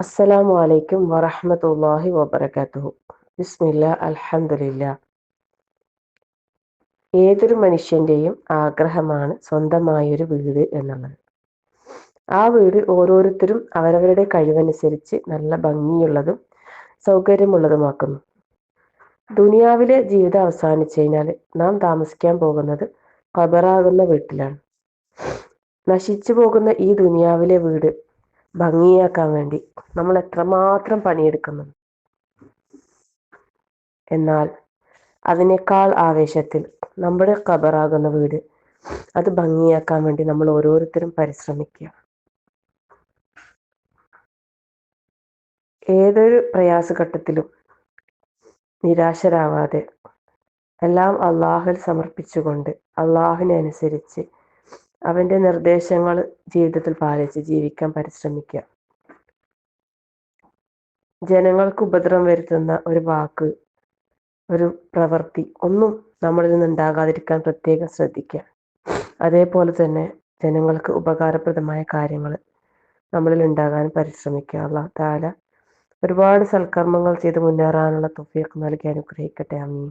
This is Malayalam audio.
അസ്സലാമു അലൈക്കും വറഹ്മത്തുള്ളാഹി വബറകാതുഹു. ബിസ്മില്ല അൽഹമില്ല ഏതൊരു മനുഷ്യന്റെയും ആഗ്രഹമാണ് സ്വന്തമായൊരു വീട് എന്നുള്ളത്. ആ വീട് ഓരോരുത്തരും അവരവരുടെ കഴിവനുസരിച്ച് നല്ല ഭംഗിയുള്ളതും സൗകര്യമുള്ളതുമാക്കുന്നു. ദുനിയാവിലെ ജീവിതം അവസാനിച്ചു കഴിഞ്ഞാൽ നാം താമസിക്കാൻ പോകുന്നത് കബറാകുന്ന വീട്ടിലാണ്. നശിച്ചു പോകുന്ന ഈ ദുനിയാവിലെ വീട് ഭംഗിയാക്കാൻ വേണ്ടി നമ്മൾ എത്രമാത്രം പണിയെടുക്കുന്നു. എന്നാൽ അതിനേക്കാൾ ആവേശത്തിൽ നമ്മുടെ ഖബറാകുന്ന വീട് അത് ഭംഗിയാക്കാൻ വേണ്ടി നമ്മൾ ഓരോരുത്തരും പരിശ്രമിക്കുക. ഏതൊരു പ്രയാസഘട്ടത്തിലും നിരാശരാവാതെ എല്ലാം അള്ളാഹുൽ സമർപ്പിച്ചുകൊണ്ട് അള്ളാഹുവിനെ അനുസരിച്ച് അവന്റെ നിർദ്ദേശങ്ങൾ ജീവിതത്തിൽ പാലിച്ച് ജീവിക്കാൻ പരിശ്രമിക്കുക. ജനങ്ങൾക്ക് ഉപദ്രവം വരുത്തുന്ന ഒരു വാക്ക് ഒരു പ്രവൃത്തി ഒന്നും നമ്മളിൽ നിന്ന് ഉണ്ടാകാതിരിക്കാൻ പ്രത്യേകം ശ്രദ്ധിക്കുക. അതേപോലെ തന്നെ ജനങ്ങൾക്ക് ഉപകാരപ്രദമായ കാര്യങ്ങൾ നമ്മളിൽ ഉണ്ടാകാൻ പരിശ്രമിക്കുക. അള്ളാഹ് താല ഒരുപാട് സൽക്കർമ്മങ്ങൾ ചെയ്ത് മുന്നേറാനുള്ള തുഫീഖ് നൽകി അനുഗ്രഹിക്കട്ടെ. അമീൻ